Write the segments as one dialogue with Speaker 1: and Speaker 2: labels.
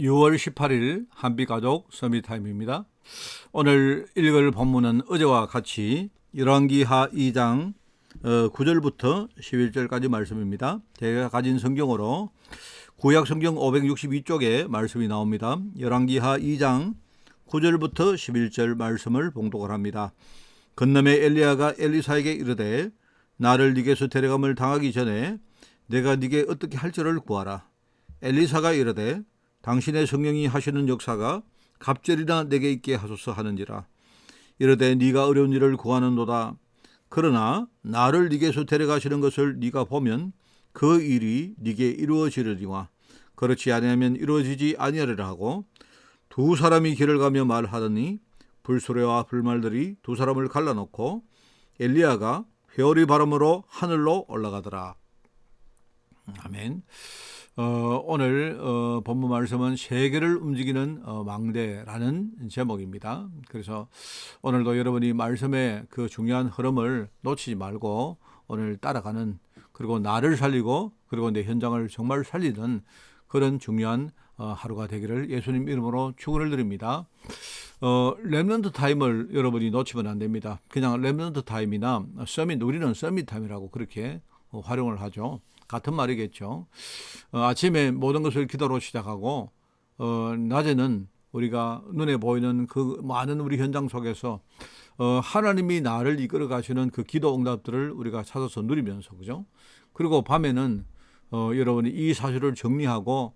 Speaker 1: 6월 18일 한비가족 서밋타임입니다. 오늘 읽을 본문은 어제와 같이 열왕기하 2장 9절부터 11절까지 말씀입니다. 제가 가진 성경으로 구약 성경 562쪽에 말씀이 나옵니다. 열왕기하 2장 9절부터 11절 말씀을 봉독을 합니다. 건너에 엘리야가 엘리사에게 이르되 나를 네게서 데려감을 당하기 전에 내가 네게 어떻게 할 줄을 구하라. 엘리사가 이르되 당신의 성령이 하시는 역사가 갑절이나 내게 있게 하소서 하는지라 이르되 네가 어려운 일을 구하는도다 그러나 나를 네게서 데려가시는 것을 네가 보면 그 일이 네게 이루어지려니와 그렇지 아니하면 이루어지지 아니하리라 하고 두 사람이 길을 가며 말하더니 불소리와 불말들이 두 사람을 갈라놓고 엘리야가 회오리 바람으로 하늘로 올라가더라. 아멘. 어, 오늘 어, 본문 말씀은 세계를 움직이는 어, 망대라는 제목입니다. 그래서 오늘도 여러분이 말씀의 그 중요한 흐름을 놓치지 말고 오늘 따라가는 그리고 나를 살리고 그리고 내 현장을 정말 살리는 그런 중요한 어, 하루가 되기를 예수님 이름으로 축원을 드립니다. 어, 랩런트 타임을 여러분이 놓치면 안 됩니다. 그냥 랩런트 타임이나 서밋 우리는 서밋 타임이라고 그렇게 어, 활용을 하죠. 같은 말이겠죠. 어, 아침에 모든 것을 기도로 시작하고 어, 낮에는 우리가 눈에 보이는 그 많은 우리 현장 속에서 어, 하나님이 나를 이끌어 가시는 그 기도 응답들을 우리가 찾아서 누리면서 그죠? 그리고 밤에는 어, 여러분이 이 사실을 정리하고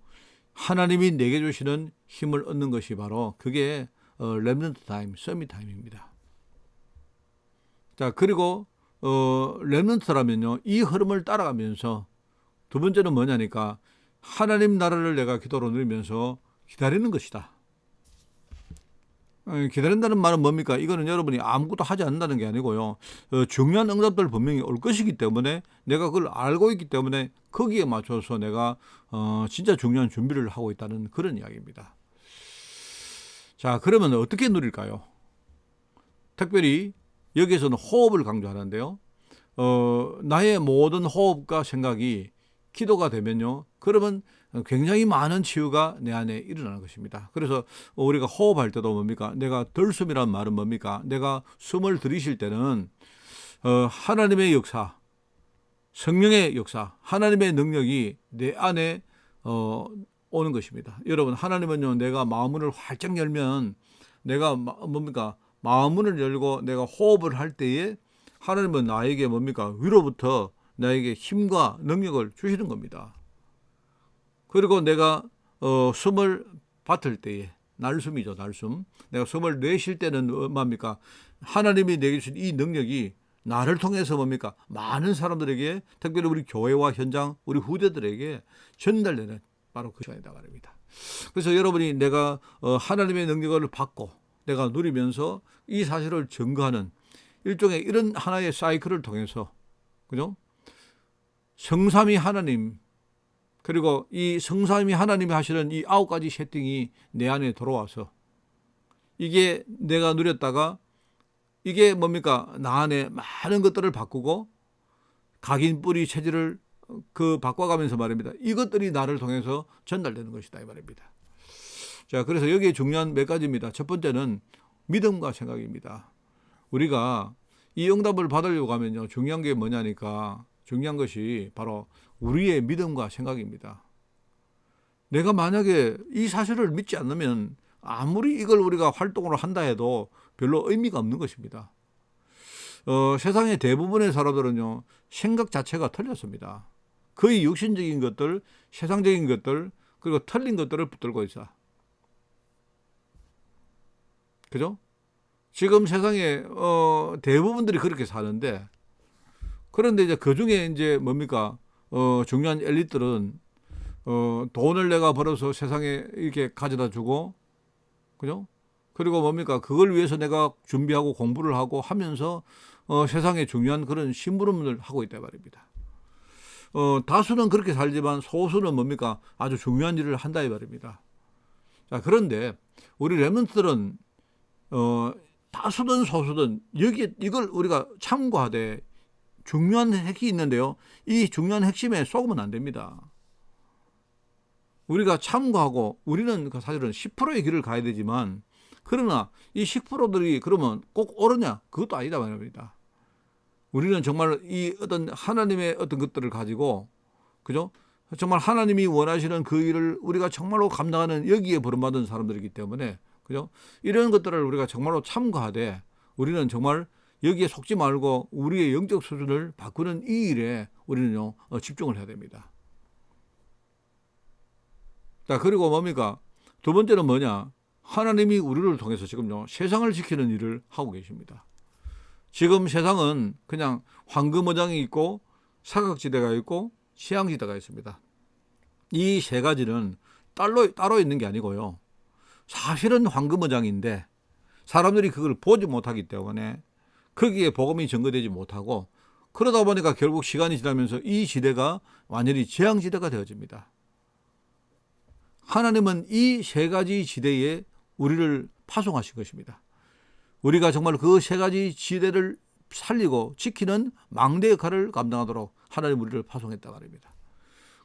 Speaker 1: 하나님이 내게 주시는 힘을 얻는 것이 바로 그게 어, 렘넌트 타임, 서밋 타임입니다. 자, 그리고 어, 렘넌트라면요. 이 흐름을 따라가면서 두 번째는 뭐냐니까 하나님 나라를 내가 기도로 누리면서 기다리는 것이다. 어, 기다린다는 말은 뭡니까? 이거는 여러분이 아무것도 하지 않는다는 게 아니고요. 어, 중요한 응답들 분명히 올 것이기 때문에 내가 그걸 알고 있기 때문에 거기에 맞춰서 내가 어, 진짜 중요한 준비를 하고 있다는 그런 이야기입니다. 자, 그러면 어떻게 누릴까요? 특별히 여기에서는 호흡을 강조하는데요. 어, 나의 모든 호흡과 생각이 기도가 되면요. 그러면 굉장히 많은 치유가 내 안에 일어나는 것입니다. 그래서 우리가 호흡할 때도 뭡니까? 내가 덜숨이란 말은 뭡니까? 내가 숨을 들이쉴 때는 어, 하나님의 역사, 성령의 역사, 하나님의 능력이 내 안에 어, 오는 것입니다. 여러분, 하나님은요, 내가 마음문을 활짝 열면 내가 뭡니까? 마음문을 열고 내가 호흡을 할 때에 하나님은 나에게 뭡니까? 위로부터 나에게 힘과 능력을 주시는 겁니다. 그리고 내가 어, 숨을 받을 때에 날숨이죠, 날숨. 내가 숨을 내쉴 때는 뭡니까? 하나님이 내게 주신 이 능력이 나를 통해서 뭡니까? 많은 사람들에게, 특별히 우리 교회와 현장, 우리 후대들에게 전달되는 바로 그 시간이다 말입니다. 그래서 여러분이 내가 어, 하나님의 능력을 받고 내가 누리면서 이 사실을 증거하는 일종의 이런 하나의 사이클을 통해서, 그죠? 성삼이 하나님 그리고 이 성삼이 하나님이 하시는 이 아홉 가지 세팅이 내 안에 들어와서 이게 내가 누렸다가 이게 뭡니까 나 안에 많은 것들을 바꾸고 각인 뿌리 체질을 그 바꿔가면서 말입니다. 이것들이 나를 통해서 전달되는 것이다 이 말입니다. 자 그래서 여기에 중요한 몇 가지입니다. 첫 번째는 믿음과 생각입니다. 우리가 이 응답을 받으려고 하면요 중요한 게 뭐냐니까 중요한 것이 바로 우리의 믿음과 생각입니다. 내가 만약에 이 사실을 믿지 않으면 아무리 이걸 우리가 활동으로 한다 해도 별로 의미가 없는 것입니다. 어, 세상의 대부분의 사람들은요, 생각 자체가 틀렸습니다. 거의 육신적인 것들, 세상적인 것들, 그리고 틀린 것들을 붙들고 있어. 그죠? 지금 세상에, 어, 대부분들이 그렇게 사는데, 그런데 이제 그 중에 이제 뭡니까? 어, 중요한 엘리트들은 어, 돈을 내가 벌어서 세상에 이렇게 가져다 주고, 그죠? 그리고 뭡니까? 그걸 위해서 내가 준비하고 공부를 하고 하면서 어, 세상에 중요한 그런 심부름을 하고 있다 말입니다. 어, 다수는 그렇게 살지만 소수는 뭡니까? 아주 중요한 일을 한다 이 말입니다. 자, 그런데 우리 레몬트들은 어, 다수든 소수든 여기 이걸 우리가 참고하되 중요한 핵이 있는데요. 이 중요한 핵심에 속으면 안 됩니다. 우리가 참고하고 우리는 그 사실은 10%의 길을 가야 되지만 그러나 이 10%들이 그러면 꼭 옳으냐? 그것도 아니다 말입니다. 우리는 정말 이 어떤 하나님의 어떤 것들을 가지고 그죠? 정말 하나님이 원하시는 그 일을 우리가 정말로 감당하는 여기에 부름받은 사람들이기 때문에 그죠? 이런 것들을 우리가 정말로 참고하되 우리는 정말 여기에 속지 말고 우리의 영적 수준을 바꾸는 이 일에 우리는요 어, 집중을 해야 됩니다. 자 그리고 뭡니까 두 번째는 뭐냐 하나님이 우리를 통해서 지금요 세상을 지키는 일을 하고 계십니다. 지금 세상은 그냥 황금어장이 있고 사각지대가 있고 시향지대가 있습니다. 이 세 가지는 따로 따로 있는 게 아니고요. 사실은 황금어장인데 사람들이 그걸 보지 못하기 때문에 거기에 복음이 전거되지 못하고 그러다 보니까 결국 시간이 지나면서 이 지대가 완전히 재앙지대가 되어집니다. 하나님은 이 세 가지 지대에 우리를 파송하신 것입니다. 우리가 정말 그 세 가지 지대를 살리고 지키는 망대 역할을 감당하도록 하나님 우리를 파송했다 말입니다.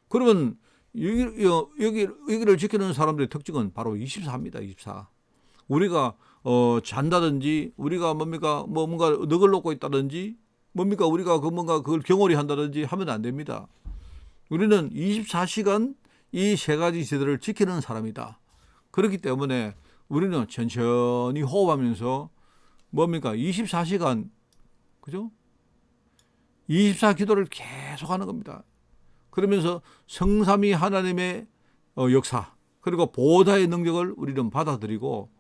Speaker 1: 그러면 여기, 여기, 여기를 지키는 사람들의 특징은 바로 24입니다. 24. 우리가 어, 잔다든지 우리가 뭡니까 뭐 뭔가 늑을 놓고 있다든지 뭡니까 우리가 그 뭔가 그걸 경홀히 한다든지 하면 안 됩니다. 우리는 24시간 이 세 가지 지대를 지키는 사람이다. 그렇기 때문에 우리는 천천히 호흡하면서 뭡니까 24시간 그죠? 24 기도를 계속 하는 겁니다. 그러면서 성삼위 하나님의 어, 역사 그리고 보호자의 능력을 우리는 받아들이고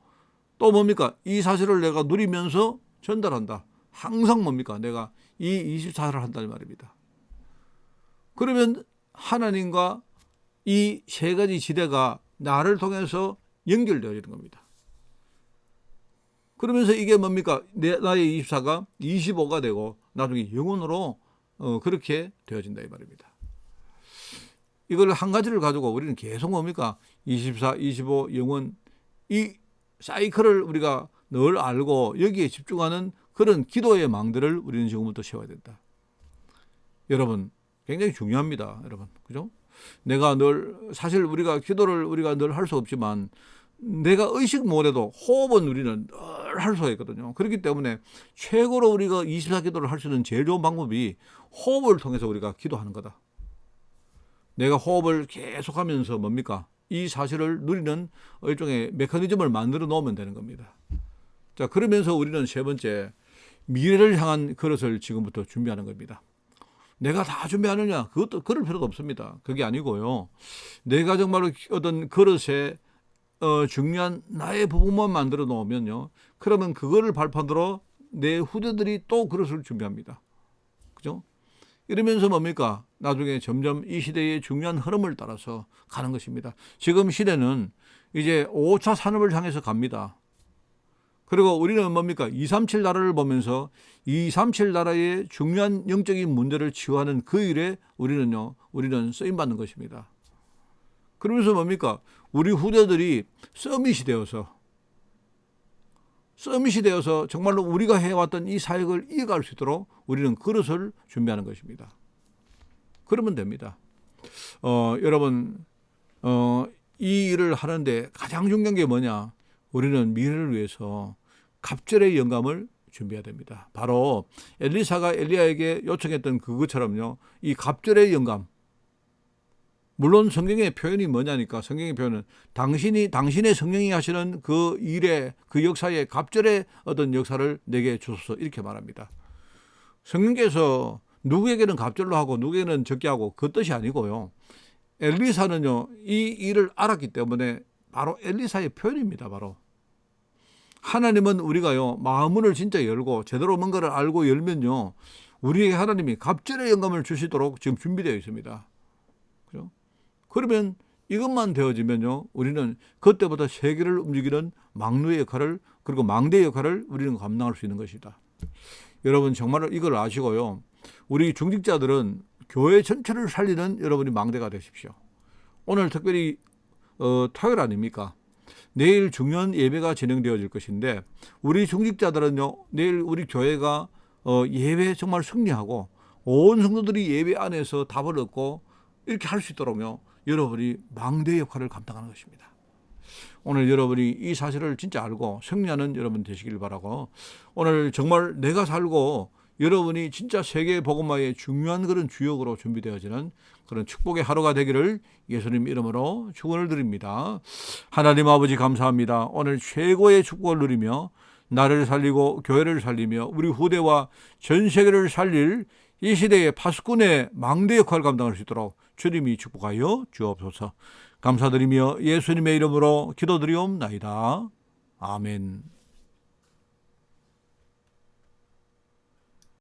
Speaker 1: 또 뭡니까 이 사실을 내가 누리면서 전달한다. 항상 뭡니까 내가 이 24를 한다는 말입니다. 그러면 하나님과 이 세 가지 지대가 나를 통해서 연결되어지는 겁니다. 그러면서 이게 뭡니까? 내, 나의 24가 25가 되고 나중에 영혼으로 어, 그렇게 되어진다 이 말입니다. 이걸 한 가지를 가지고 우리는 계속 뭡니까? 24, 25, 영혼 이 사이클을 우리가 늘 알고 여기에 집중하는 그런 기도의 망들을 우리는 지금부터 세워야 된다. 여러분 굉장히 중요합니다. 여러분 그죠? 내가 늘 사실 우리가 기도를 우리가 늘 할 수 없지만 내가 의식 못해도 호흡은 우리는 늘 할 수가 있거든요. 그렇기 때문에 최고로 우리가 24 기도를 할 수 있는 제일 좋은 방법이 호흡을 통해서 우리가 기도하는 거다. 내가 호흡을 계속하면서 뭡니까? 이 사실을 누리는 일종의 메커니즘을 만들어 놓으면 되는 겁니다. 자, 그러면서 우리는 세 번째 미래를 향한 그릇을 지금부터 준비하는 겁니다. 내가 다 준비하느냐? 그것도 그럴 필요도 없습니다. 그게 아니고요. 내가 정말로 어떤 그릇에 어, 중요한 나의 부분만 만들어 놓으면요. 그러면 그거를 발판으로 내 후대들이 또 그릇을 준비합니다. 그죠? 이러면서 뭡니까? 나중에 점점 이 시대의 중요한 흐름을 따라서 가는 것입니다. 지금 시대는 이제 5차 산업을 향해서 갑니다. 그리고 우리는 뭡니까? 237 나라를 보면서 237 나라의 중요한 영적인 문제를 치유하는 그 일에 우리는요, 우리는 쓰임 받는 것입니다. 그러면서 뭡니까? 우리 후대들이 서밋이 되어서 서밋이 되어서 정말로 우리가 해왔던 이 사역을 이어갈 수 있도록 우리는 그릇을 준비하는 것입니다. 그러면 됩니다. 어, 여러분, 어, 이 일을 하는데 가장 중요한 게 뭐냐? 우리는 미래를 위해서 갑절의 영감을 준비해야 됩니다. 바로 엘리사가 엘리야에게 요청했던 그것처럼요. 이 갑절의 영감, 물론 성경의 표현이 뭐냐니까 성경의 표현은 당신이 당신의 성령이 하시는 그 일의 그 역사의 갑절의 어떤 역사를 내게 주소서 이렇게 말합니다. 성령께서 누구에게는 갑절로 하고 누구에게는 적게 하고 그 뜻이 아니고요. 엘리사는요 이 일을 알았기 때문에 바로 엘리사의 표현입니다. 바로 하나님은 우리가요 마음문을 진짜 열고 제대로 뭔가를 알고 열면요 우리에게 하나님이 갑절의 영감을 주시도록 지금 준비되어 있습니다. 그죠? 그러면 이것만 되어지면요, 우리는 그때보다 세계를 움직이는 망루의 역할을 그리고 망대의 역할을 우리는 감당할 수 있는 것이다. 여러분 정말 이걸 아시고요. 우리 중직자들은 교회 전체를 살리는 여러분이 망대가 되십시오. 오늘 특별히 어, 토요일 아닙니까? 내일 중요한 예배가 진행되어질 것인데 우리 중직자들은요 내일 우리 교회가 어, 예배 정말 승리하고 온 성도들이 예배 안에서 답을 얻고 이렇게 할 수 있도록요 여러분이 망대 역할을 감당하는 것입니다. 오늘 여러분이 이 사실을 진짜 알고 승리하는 여러분 되시길 바라고 오늘 정말 내가 살고 여러분이 진짜 세계 복음화의 중요한 그런 주역으로 준비되어지는 그런 축복의 하루가 되기를 예수님 이름으로 축원을 드립니다. 하나님 아버지 감사합니다. 오늘 최고의 축복을 누리며 나를 살리고 교회를 살리며 우리 후대와 전 세계를 살릴 이 시대의 파수꾼의 망대 역할을 감당할 수 있도록 주님이 축복하여 주옵소서. 감사드리며 예수님의 이름으로 기도드리옵나이다. 아멘.